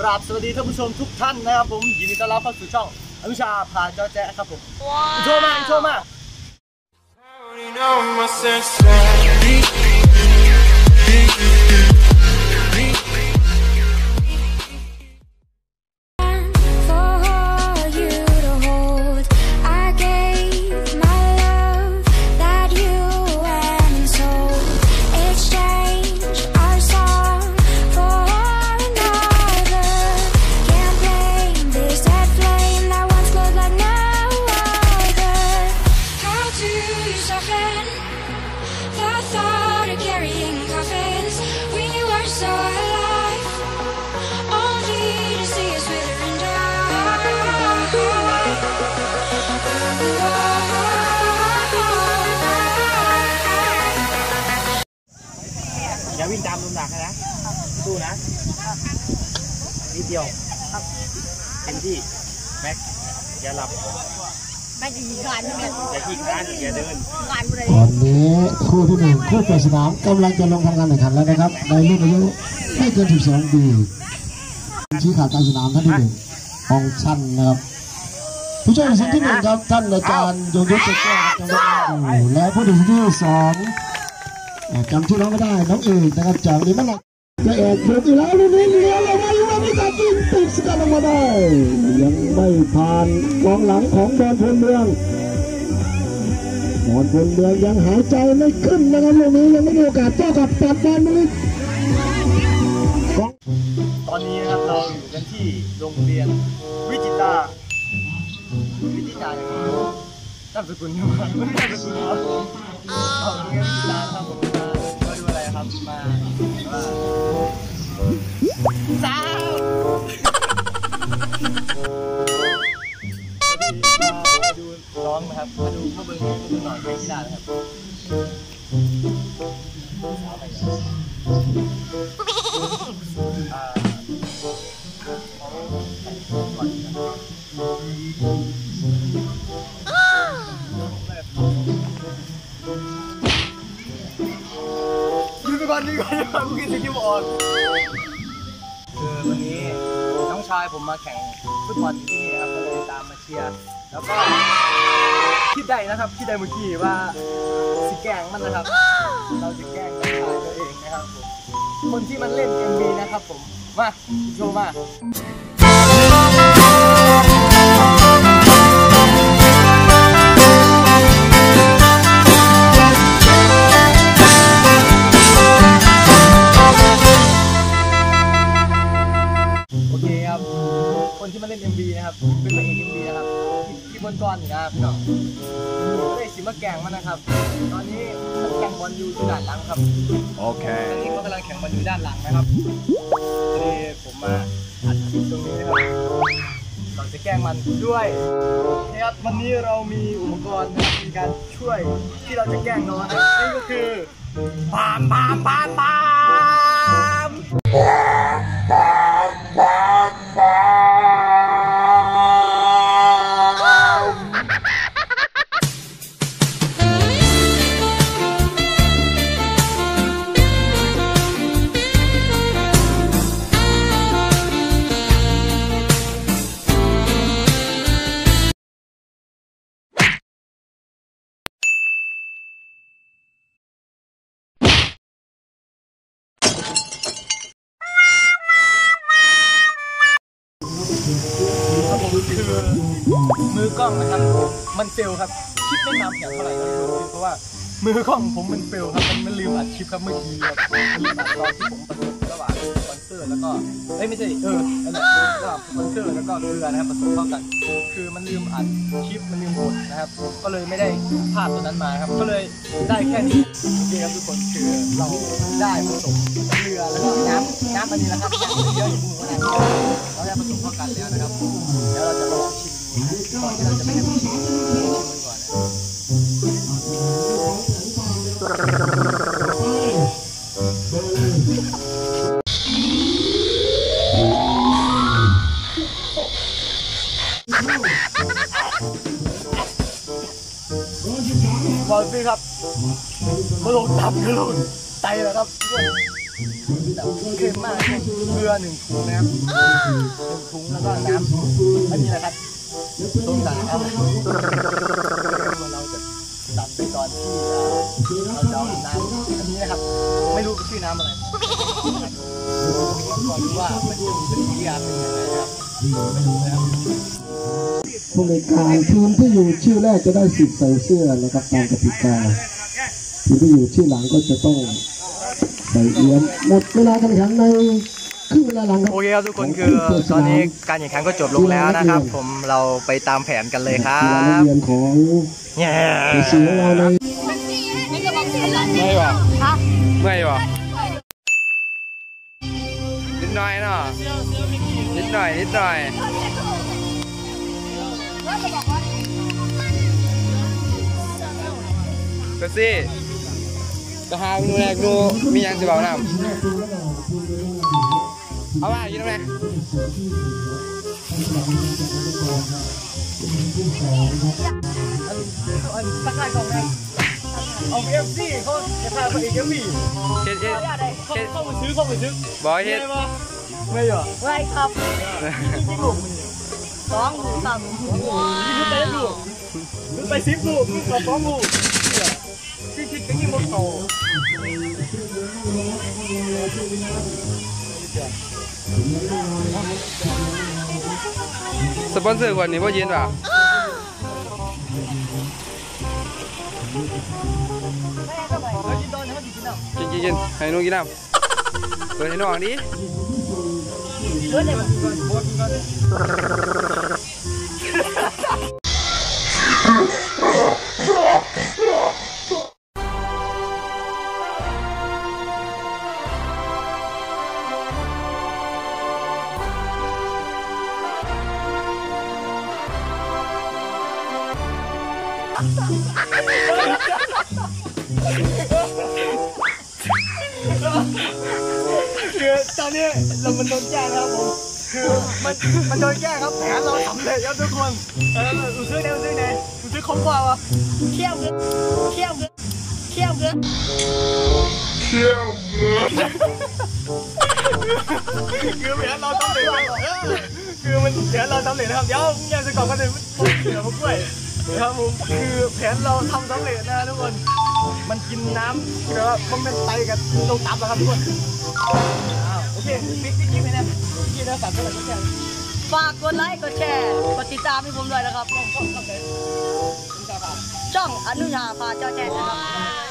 กราบสวัสดีท่านผู้ชมทุกท่านนะครับผมยินดีต้อนรับเข้าสู่ช่องอนุชาพาเจ้าแจ๊ะครับผมอินโทรมาอินโทรมา You know my sense. วิ่งตามลมหนักนะสู้นะนิดเดียวเต็มที่แม็กอย่าหลับไม่จะยิงการเนี่ยอย่าขี้คร้านอย่าเดินการอะไรตอนนี้คู่ที่หนึ่งคู่เปิดสนามกำลังจะลงทำการแข่งขันแล้วนะครับในรุ่นอายุไม่เกิน12ปีชี้ขาดการสนามท่านที่หนึ่งของชั้นนะครับผู้ช่วยสินที่หนึ่งครับท่านอาจารย์ยงยุทธเจ้าแก้วจังหวัดอยู่และผู้ตัดสินที่สองเอ่อ จำชื่อน้องไม่ได้ น้องเอกนะครับจากลิมันต์จะเอกบุกอีกแล้วลูกนี้เลี้ยงลงมาอยู่ว่ามีการยิงติดสกัดลงมาได้ ยังไม่ผ่านกองหลังของบอลพลเมืองบอลพลเมืองยังหายใจไม่ขึ้นนะครับลูกนี้ยังไม่มีโอกาสโต้กลับปัดบอลมาเลยกอตอนนี้นะครับเราอยู่กันที่โรงเรียนวิจิตาวิจิตาอย่างนี้นามสกุลยังไงไม่ใช่นามสกุลครับเอาเรียนวิจิตาครับผม ครับมาสาวมาดูน้องนะครับมาดูข้าวเบอร์ข้าวเบอร์หน่อยไม่ได้นะครับ อนยืนก่อนยืนก่อนกูกินสกิลอ่อนคือวันนี้น้องชายผมมาแข่งฟุตบอลที่นี่ครับก็เลยตามมาเชียร์แล้วก็คิดได้นะครับคิดได้เมื่อกี้ว่าสิแกล้งมันนะครับ เราจะแกล้งน้องชายตัวเองนะครับผมคนที่มันเล่น MV นะครับผมมาโชว์มา คนที่มาเล่น MV นะครับ เป็นพระเอก MV นะครับที่ที่บนก้อนนี่นะครับพี่น้องก็เลยสิมาแกล้งมันนะครับ ตอนนี้มันแข่งบอลอยู่ที่ด้านหลังครับ โอเคตอนนี้ก็กำลังแข่งบอลอยู่ด้านหลังนะครับพอดีผมมาอัดคลิปตรงนี้นะครับ เราจะแกล้งมันด้วยนะครับวันนี้เรามีอุปกรณ์นะครับในการช่วยที่เราจะแกล้งน้องนะครับนี่ก็คือปามปามปามปาม คือมือกล้องนะครับมันเฟลครับคลิปไม่มาแถวเท่าไหร่ก็ไม่รู้เพราะว่ามือกล้องผมมันเฟลครับมันลืมอัดคลิปครับเมื่อกี้ครับลืมอัดตอนที่ผมประหว่ แล้วก็เอ้ยไม่ใช่เออนั่นแหละระหว่างสปอนเซอร์แล้วก็เกลือนะครับผสมเข้ากัน คือมันลืมอัดคลิปมันลืมบดนะครับ ก็เลยไม่ได้ภาพตัวนั้นมาครับ ก็เลยได้แค่นี้โอเคครับทุกคนคือเราได้ผสมเกลือแล้วก็น้ำน้ำอันนี้นะครับน้ำเยอะอยู่ขนาดนี้เราได้ผสมเข้ากันแล้วนะครับเดี๋ยวเราจะลองชิมดูก่อนที่เราจะไม่ให้ผู้ชิมชิมมันก่อนนะบอล ฟี่ครับมาลงตับกระโดดไตแล้วครับแบบเค็มมากครับเกลือหนึ่งถุงนะครับหนึ่งถุงแล้วก็น้ำอันนี้นะครับต้มตาครับเราจะตัดไปตอนที่เราจะเอาน้ำอันนี้นะครับ ไม่รู้ชื่อน้ำอะไรก่อนดูว่ามันจะเป็นวิทยาเป็นยังไงนะครับไม่รู้นะครับ ผู้ในวยการทีมที่อยู่ชื่อแรกจะได้สิทธิ์ใส่เสื้อนะครับตามกติกาทีมที่อยู่ชื่อหลังก็จะต้องใส่เอียมหมดเวลาการแข่งขันในครึ่งเวลาหลังครับโอเคครับทุกคนคือตอนนี้การแข่งขันก็จบลงแล้วนะครับ ผมเราไปตามแผนกันเลยครักีฬานักบเรียนของเนี่ยเอเชียของเราในไม่บ่ไม่บ่นิดหน่อยเนาะนิดหน่อยนิดหน่อย ก็สิก็หาดูแลดูมีหยังสิบอกนำเอาว่าอยู่ตรงไหนอันสักลายกล่องนะเอาเอฟซีเขาจะพาไปอีกเอฟซีเฮ็ดเฮ็ดเขาเข้าไปซื้อเข้าไปซื้อบอกเฮ็ดไม่เหรอไว้ครับที่ลูกมึงสองสามที่ไปลูกมึง ไปซิปลูกมึงกับฟ้องลูกที่คิดกันยิ่งมันโตสปอนเซอร์ คนนี้บ่เย็นป่ะ แล้วกินตอนนี้มันกินอ่ะ กินกินกินให้น้องกินน้ำเปิดให้น้องดิ เฮ้ยเนี่ยมันกินก่อนบัวกินก่อนเลย คือตอนนี้เรามันโดนแก้ครับผม คือมันมันโดนแก้ครับแผนเราสำเร็จครับทุกคนเออดูซื้อไหนดูซื้อไหนดูซื้อคอมกว่าวะเขี้ยวเกลือเขี้ยวเกลือเขี้ยวเกลือคือแผนเราสำเร็จครับเออคือมันแผนเราสำเร็จนะครับเดี๋ยวแยกจะก่อนกันเลยเดี๋ยวมากล้วยนะครับผมคือแผนเราทำสำเร็จนะทุกคน มันกินน้ำแล้วมันเป็นไตกับลงตับแล้วครับทุกคนอ้าวโอเคปิ๊กปิ๊กกิ๊กไปนะกิ๊กนะสามเท่าไหร่ก็แค่ฝากกดไลค์กดแชร์กดติดตามให้ผมด้วยนะครับช่องอนุญาพาเจ้าแจ้นะครับ